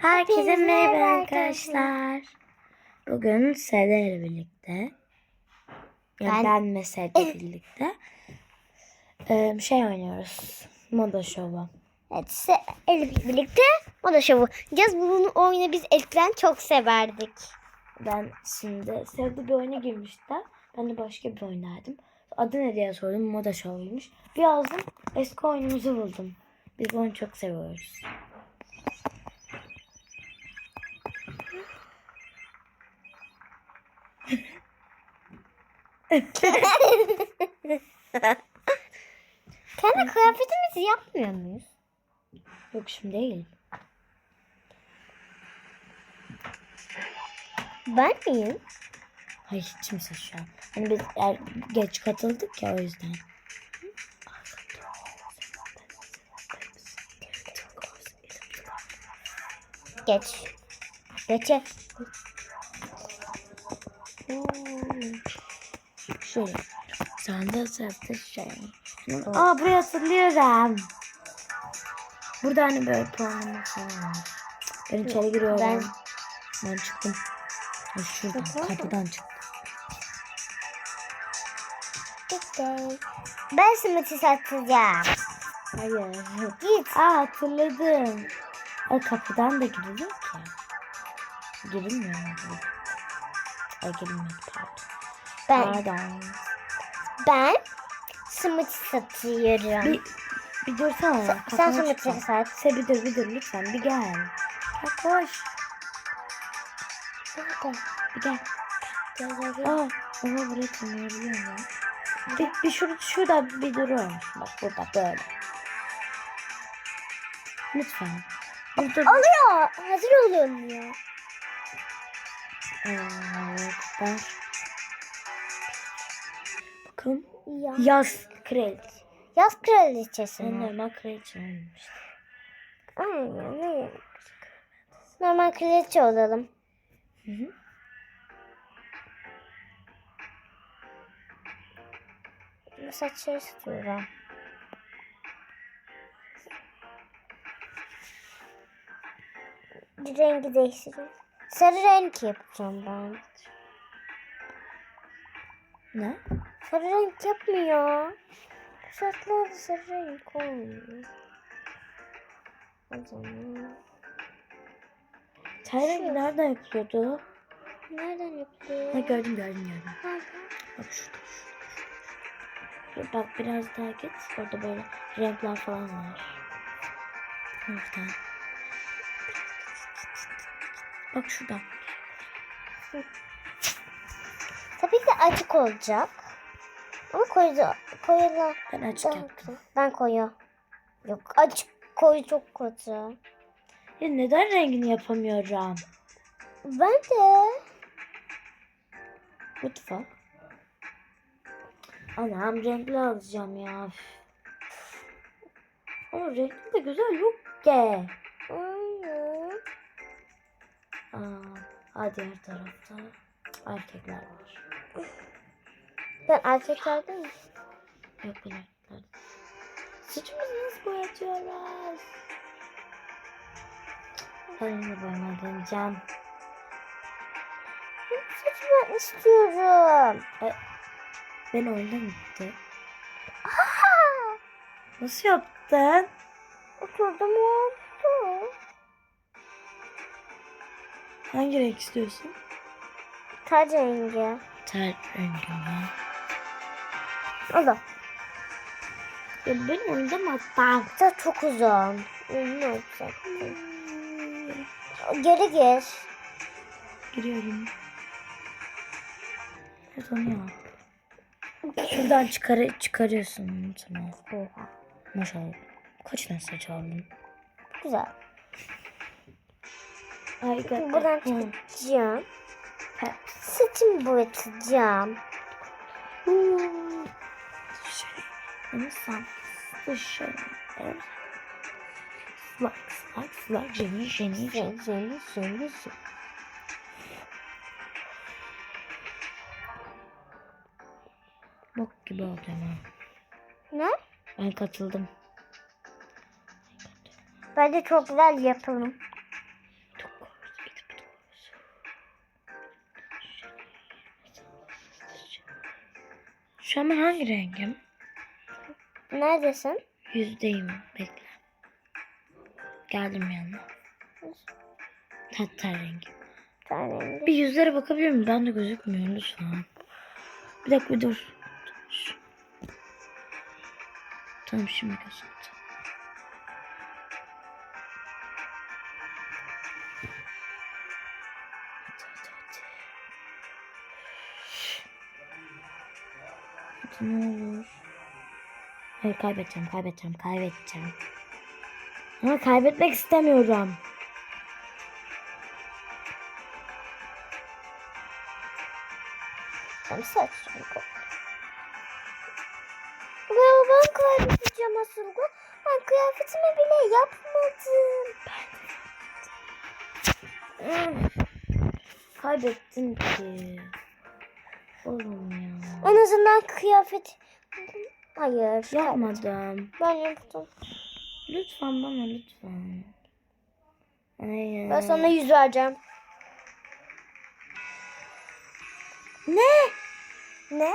Herkese merhaba arkadaşlar. Bugün Seda ile birlikte, yani Ben- ben ve Seda birlikte e, şey oynuyoruz. Moda şovu. Evet, Elif'le birlikte moda şovu. Yaz bunu oyunu biz Elif'ten çok severdik. Ben şimdi Seda bir oyuna girmişti. Ben de başka bir oynardım. Adı ne diye sordum. Moda şovuymuş. Bir yazdım. Eski oyunumuzu buldum. Biz bu oyunu çok seviyoruz. Kendi kıyafetimizi yapmıyor muyuz? Yok şimdi değil. Ben miyim? Hayır hiç kimse şu an. Hani biz er, geç katıldık ya o yüzden. Geç. Geçe. Şöyle. De sesli şey. Aa burayı hatırlıyorum. Burada hani böyle puanlama falan var. Ben içeri giriyorum. Ben- Ben, çıktım. Ha, şuradan Bakalım. kapıdan çıktım. Ben simiti satacağım. Hayır. Git. Aa hatırladım. Ay kapıdan da girilir ki. Girilmiyor mu? Girilmiyor pardon. Ben, Pardon. ben simiti satıyorum. Bir, bir dursana. Sen kafana simitleri çıkma. sat. Sen bir dur bir dur lütfen bir gel. Ya koş. Bir gel. Gel, gel, gel. Aa, oha buraya tırmanabiliyorum ya. Bir, bir şurada, şurada bir durur musun? Bak burada böyle. Lütfen. Burada Oluyor. Hazır oluyorum ya. Evet, ben... Ya. Yaz kraliçe. Yaz kraliçesi mi? normal kraliçe olmamış. Aynen. Normal kraliçe olalım. Hı hı. Saçı istiyorum. Rengi değiştireyim. Sarı renk yapacağım ben. Ne? Sarı renk yapmıyor. Bu saçlarda sarı renk olmuyor. O zaman... Ten rengi nereden yapılıyordu? Nereden yapılıyor? Ha gördüm gördüm gördüm. Nerede? Bak şurada. şurada. Bak biraz daha git. Orada böyle renkler falan var. Oradan. Bak şurada. Tabii ki açık olacak. Ama koyu, koyula Ben açık yaptım. Ben koyu. Yok açık koyu çok kötü. Ya neden rengini yapamıyorum? Ben de. Mutfak. Anam renkli alacağım ya. Ama renkli de güzel yok ki. Aynen. Aa, ha diğer tarafta erkekler var. Ben erkeklerde mi? Yok ben erkekler. Saçımızı nasıl boyatıyoruz? Ben yine boyama deneyeceğim. Saçı ben istiyorum. Ben oyundan gitti. Nasıl yaptın? Oturdum oldu. Hangi renk istiyorsun? Tac rengi. Ter rengi mi? Da. Ya benim hatta. Saç çok uzun. Ne olacak? Geri gir. Giriyorum. Yap. Şuradan çıkar çıkarıyorsun tamam. Oha. Maşallah. Kaç tane saç aldın? Güzel. Harika. Buradan çıkacağım. Saçımı boyatacağım. Şey. İnsan dışarı. Evet. Slug, slug, slug, jeni, jeni, jeni, jeni, jeni, Bok gibi oldu hemen. Ne? Ben katıldım. Bence çok güzel yapalım. Şu an hangi rengim? Neredesin? Yüzdeyim. Bekle. Geldim yanına. Hatta rengi. Tane. Bir yüzlere bakabilir miyim? Ben de gözükmüyor lütfen. Bir dakika bir dur. Dur. Tamam şimdi gözüktü. Ne olur. Hayır kaybedeceğim, kaybedeceğim, kaybedeceğim. Ama kaybetmek istemiyorum. Tam saç rengi. Ya ben kaybedeceğim asıl. Ben kıyafetimi bile yapmadım. Kaybettin ki. Oğlum ya. En azından kıyafet... Hayır. Yapmadım. Ben yaptım. Lütfen bana lütfen. Hayır. Ben sana yüz vereceğim. Ne? Ne?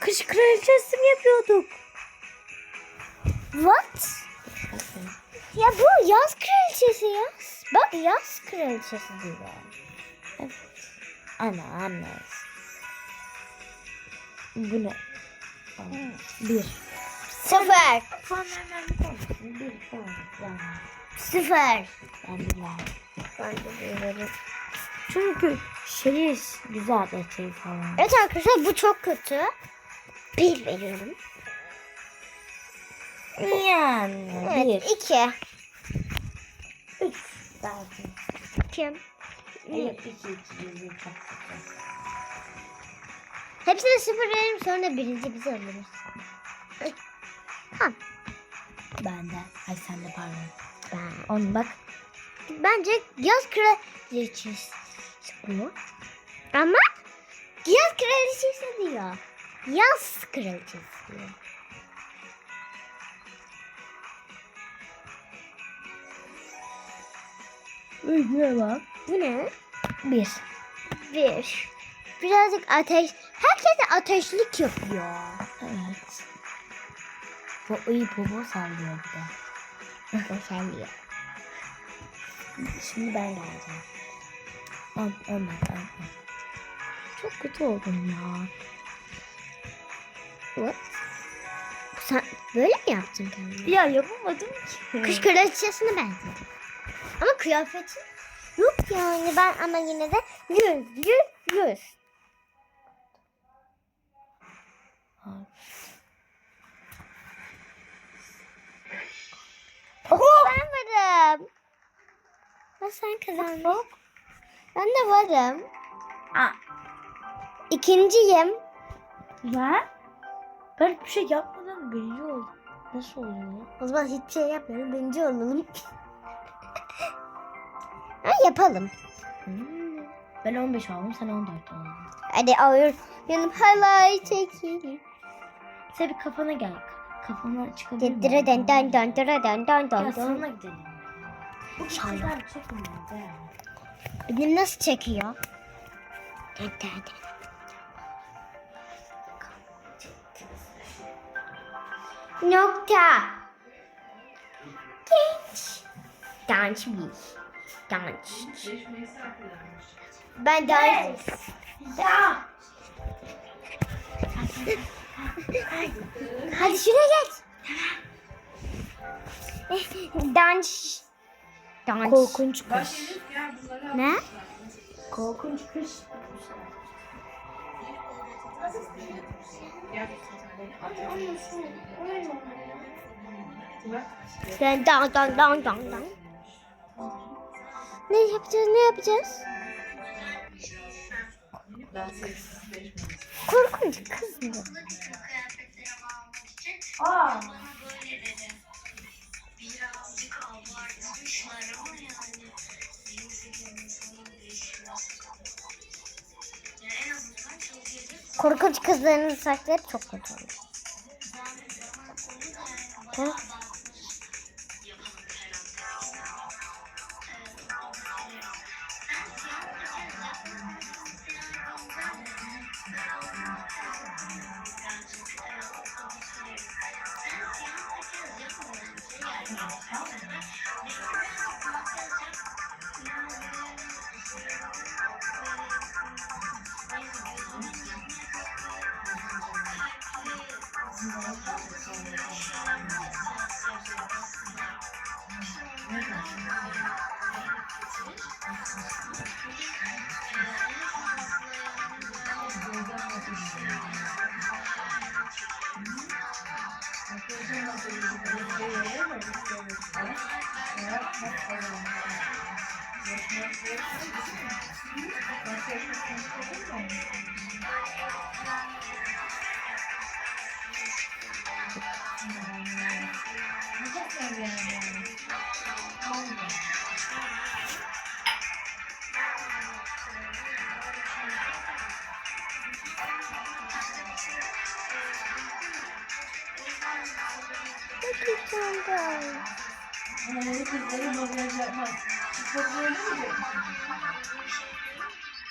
Kış kraliçesi mi yapıyorduk? What? Ya bu yaz kraliçesi yaz. Bak yaz kraliçesi diyor. Ana anne. Bu ne? Bir. Sıfır. Puan vermem lazım. Bir puan. Yani. Sıfır. Ben bir verdim. Ben de veririm. Çünkü şey güzel şey falan. Evet arkadaşlar bu çok kötü. Bir veriyorum. Yani. Evet Bir. iki. Üç. Verdim. Kim? Evet iki iki yüzü çok kötü. Hepsine sıfır verelim sonra birinci biz alırız. Ha. Ben de. Ay sen de pardon. Ben. On bak. Bence yaz kraliçesi bu. Ama yaz kraliçesi diyor. Yaz kraliçesi diyor. Ne bak. Bu ne? Bir. Bir. Birazcık ateş. Herkes ateşlik yapıyor. Evet. Bu iyi popo sallıyor bir de. Boşanıyor. Şimdi ben geleceğim. Dakika. on. Çok kötü oldum ya. What? Sen böyle mi yaptın kendini? Ya yapamadım ki. Kış kraliçesine benziyor. Ama kıyafeti yok yani ben ama yine de yüz yüz yüz. Varım. Ha, sen kazandın. Ben de varım. Aa. İkinciyim. Ne? Ben hiçbir şey yapmadan birinci oldum. Nasıl oluyor? O zaman hiçbir şey yapmıyorum. Birinci olalım. ha, yapalım. Hmm. Ben 15 aldım, sen 14 aldın. Hadi ağır. Benim halay çekelim. Sen bir kafana gel. Kafana çıkabilir miyim? Dın dın dın dın dın dın dın Ya sana gidelim. Bu kızlar çekmiyor be. Benim nasıl çekiyor? Dın dın dın. Nokta. Genç. Genç bir. Genç. Ben dans. Ya. Hadi şuraya geç. Dans. Dans. Korkunç kış. Ne? Korkunç kış. Dan dan dan dan dan dan. Ne yapacağız? Ne yapacağız? Korkunç kız mı? Korkunç kızların saçları çok kötü oluyor. Ha?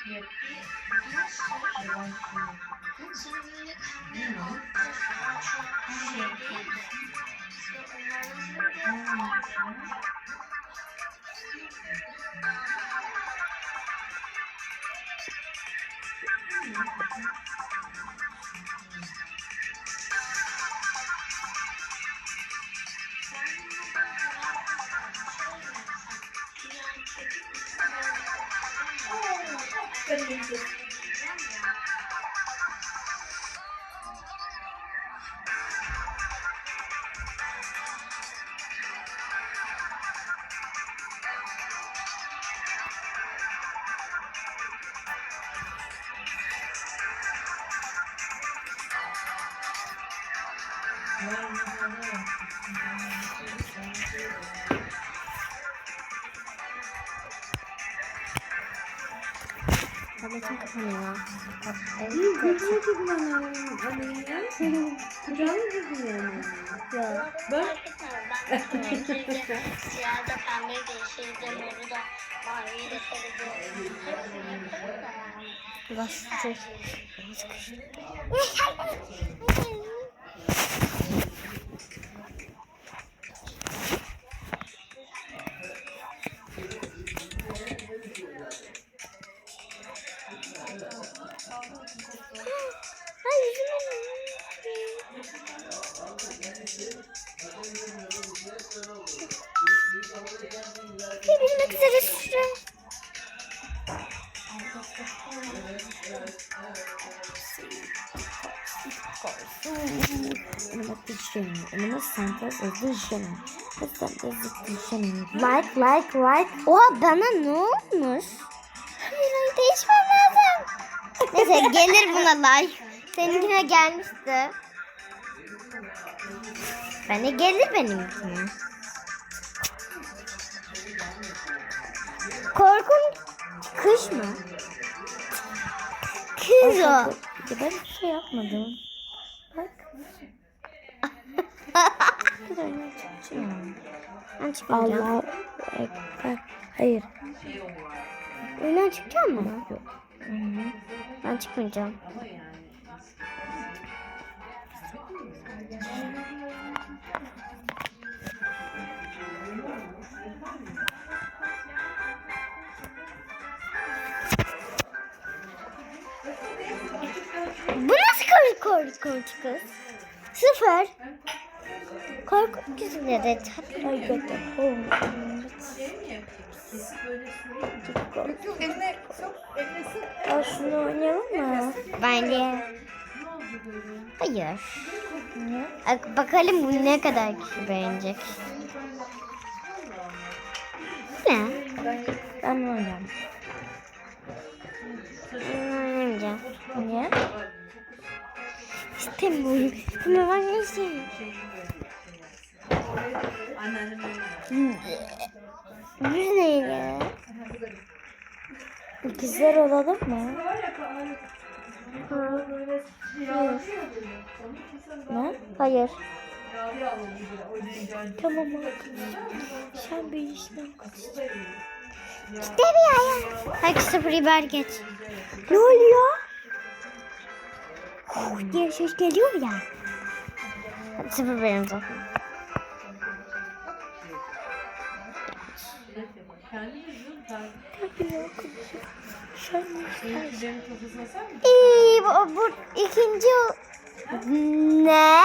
Yok. Kapanıyor. Gözüme kullanıyorum. Hani Kucağına gözüme Yok. Bak. Siyah da pembe de yeşil de moru da mavi. Süre. Like like like. Oha bana ne olmuş? Hayır değişmem lazım. Neyse gelir buna like. Seninkine gelmişti. Bana gelir benimkine. Korkun kış mı? Kız o. Ben bir şey yapmadım. Bak. Ben çıkmayacağım. Allah ekber. Hayır. Oyundan çıkacak mı? Yok. Ben çıkmayacağım. Korku korku kız? Sıfır. Korku tatlı. Eline sok. Eline sık. Al şunu oynayalım mı? Bence. Oldu? Hayır. Bak- Bakalım bu ne kadar kişi beğenecek. Ne? Ben oynayacağım. Ben oynamayacağım. Niye? İstemiyorum. Ama ben ne öyle. Bu ne ya? İkizler olalım mı? Ne? Hayır. Tamam. Sen bir işlem İstemiyorum. Herkes sıfır biber geç. Ne oluyor? Huh diye ses geliyor ya. Sıfır benim zaten. İyi, bu, bu ikinci ne?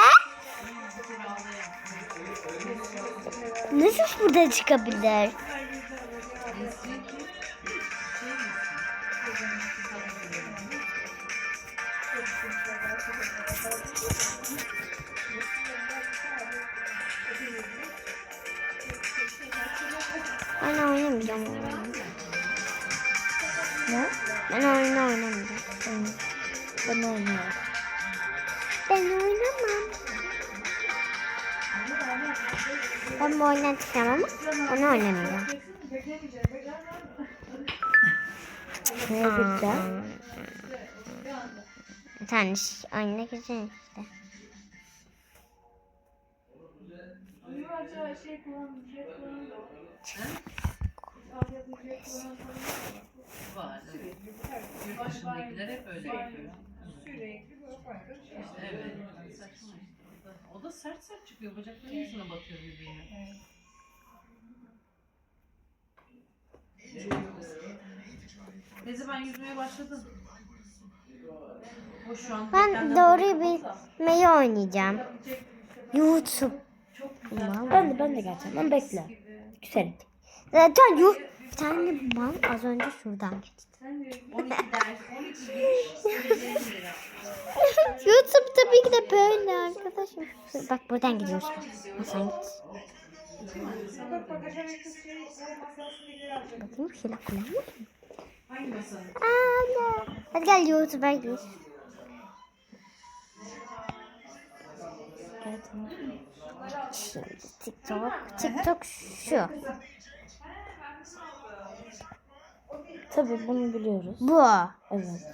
Nasıl burada çıkabilir? Çıkacağım ama onu oynamayacağım. Ne yapacağım? Sen ş- oyuna gireceksin işte. Var. Yurt dışındakiler hep öyle yapıyor. İşte evet. Saçma işte. O da sert sert çıkıyor. Bacakları yüzüne batıyor birbirine. Neyse ben yüzmeye başladım. O şu an Ben da. bilmeyi oynayacağım. YouTube. Ben de ben de geleceğim. Ben bekle. Güzel. Zaten yok. Bir tane mal az önce şuradan geçti. 12 ders, 12 giriş, lira. YouTube tabii ki de böyle arkadaşım. Bak buradan gidiyoruz. Sen git. Bakayım bir şeyler kullanıyor? Hangi? Aa, Hadi gel YouTube'a gir. Gel tamam. Şimdi TikTok. TikTok şu. Tabii bunu biliyoruz. Bu. Evet.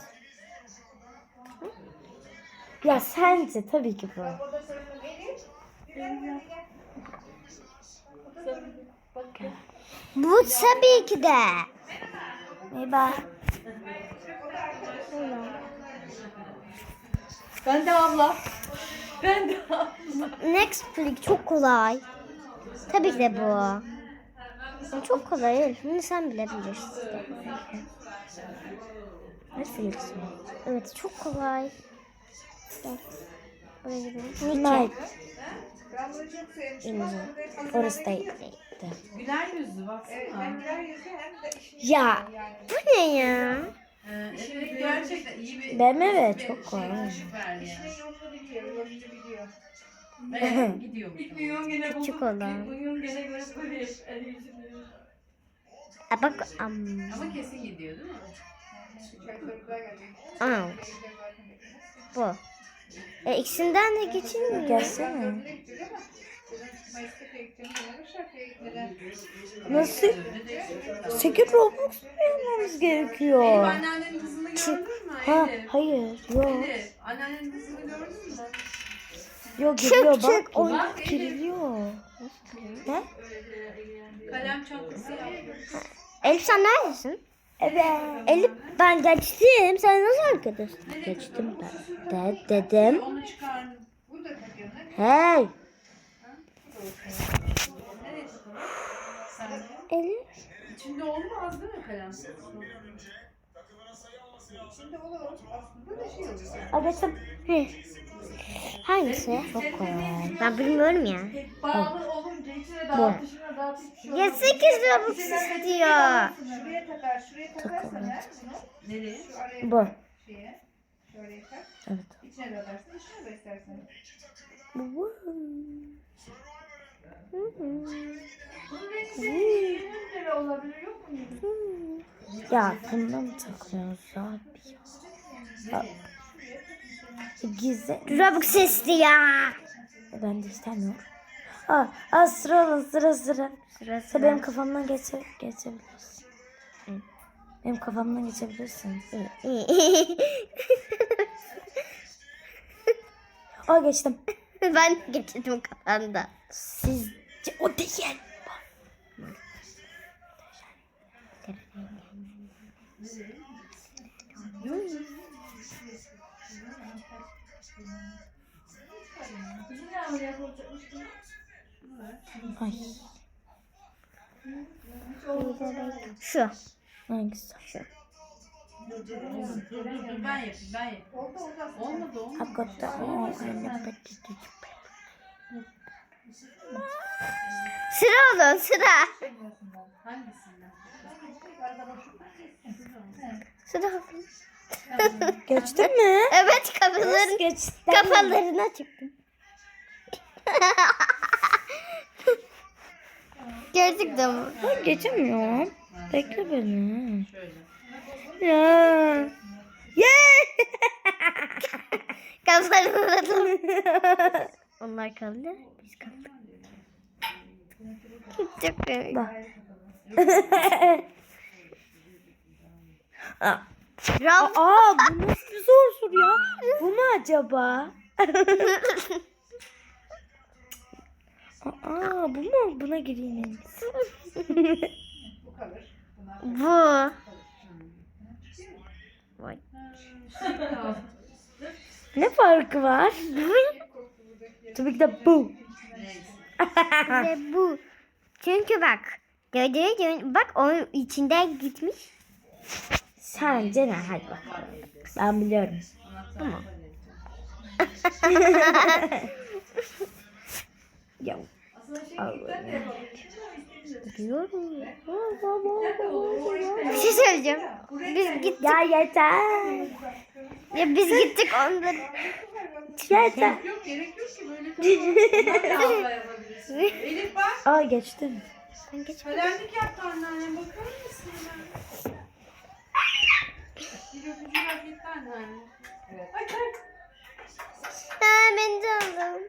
Ya sence tabii ki bu. Bu tabii ki de. Merhaba. Ben de abla. Ben de abla. Next Click çok kolay. Tabii ki de bu. Çok kolay Elif. Bunu sen bilebilirsin. Nasıl yoksun? Evet çok kolay. Gel. Night. Orası değil. Güler yüzlü baksana. Ya Bu ne ya? Ee, evet gerçekten iyi bir BMW bir çok şey, kolay. yani. Evet, gidiyor. Gitmiyor gene Küçük olan. Bugün gene göre böyle Aa, bak. am. Ama kesin gidiyor değil mi? Aa. Bu. E, ikisinden de geçeyim mi? Gelsene. Nasıl? 8 Robux mu yapmamız gerekiyor? anneannenin kızını gördün mü Ha, hayır. Yok. Anneannenin kızını gördün mü? Yok geliyor çık, bak. oyun Oyun giriliyor. Ne? Kalem çantası yap. Elif sen neredesin? Evet. Elif ben geçtim. Sen nasıl arkadaş? Geçtim ben. De dedim. Hey. Elif. İçinde olmaz değil mi kalem kutusu? Arkadaşlar Hı. Hangisi? çok kolay. Ben bilmiyorum ya. Bağlı olunca içine Bu. dağıt, dışına dağıt hiçbir şey Ya olmaz. 8 Robux istiyor. Şuraya takar, şuraya takarsan eğer bunu Nereye? şu araya Bu. şeye, şöyle tak. Evet. İçine de atarsın, dışına da istersen. Nereye olabilir yok mu? Ya bundan mı takıyoruz abi ya? ya. Gizli. Robux istiyor. Ben de istemiyorum. Aa, aa sıra alın sıra sıra. Sıra Sıra benim kafamdan geçe, geçebilirsin. Benim kafamdan geçebilirsin. Aa geçtim. ben geçtim kafanda. Sizce o değil. Ay Şu. hangisi? Dur ben. Olmadı olmadı. Sıra olun sıra. Hangisinden? Sıra. Geçtin mi? Evet kafaların, kafalarına çıktım. Gördük de mi? Ben geçemiyorum. Bekle beni. Ya. Yeah. Kafalarını vurdum. Onlar kaldı. Biz kaldık. Çok komik. Bak. Raf. Aa bu nasıl bir zor soru ya? Bu mu acaba? Aa bu mu? Buna gireyim en iyisi. Bu. Ne farkı var? Tabii ki de bu. Ve bu. Çünkü bak. Gördüğünüz gibi bak o içinden gitmiş. Sence ne? Hadi bakalım. Ben biliyorum. Tamam. Ya. Biliyorum. Bir şey söyleyeceğim. Biz gittik. Ya yeter. Ya biz gittik onları. Yeter. Yok gerek yok ki böyle tamam. yapabilirsin. Elif bak. Aa geçtim. Kalemlik yaptı anneannem bakar mısın? Evet. Ha ben de aldım.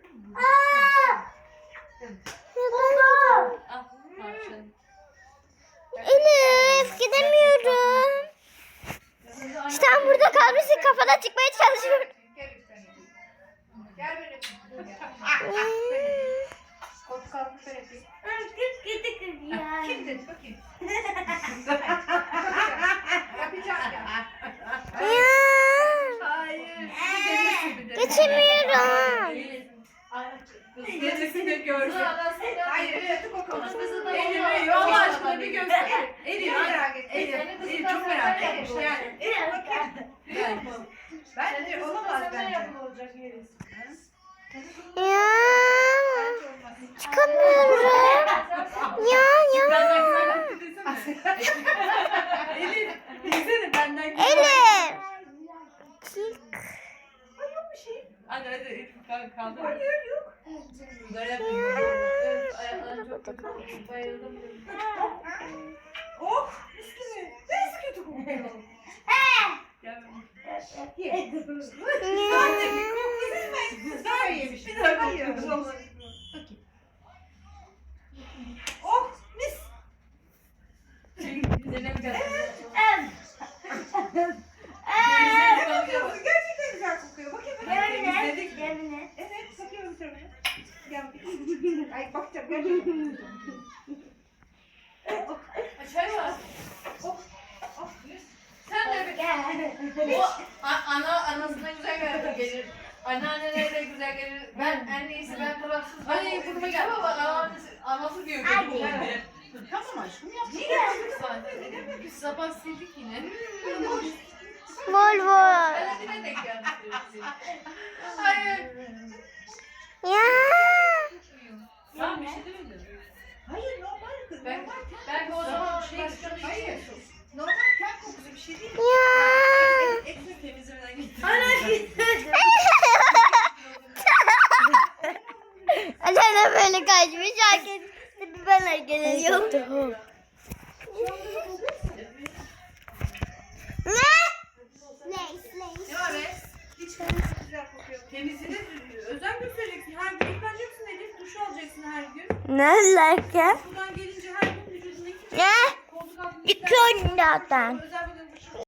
Al parçanı. Elif gidemiyorum. Sen burada kalmışsın kafana çıkmaya çalışıyorum. Gel böyle. Gel. Kol kalkmış böyle. Kim dedi bakayım. Yeah. sildik yine. Volvo. Ben ne denk geldik. Hayır. Ya. Tamam bir şey demedim. Hayır, normal kız. Ben, Normal ben o zaman şey Hayır. Normal ter kokusu bir şey değil. Ya. Eksik temizlemeden gitti. Alena böyle kaçmış. Herkes bir ben hareket ediyorum. Ne? Ne güzel kokuyor. Temizliğine özen göstereceksin. Her gün yıkanacaksın Elif. Duş alacaksın her gün. Ne alaka? Buradan gelince her gün vücuduna iki Ne? koltuk altında Yıkıyorum zaten. özel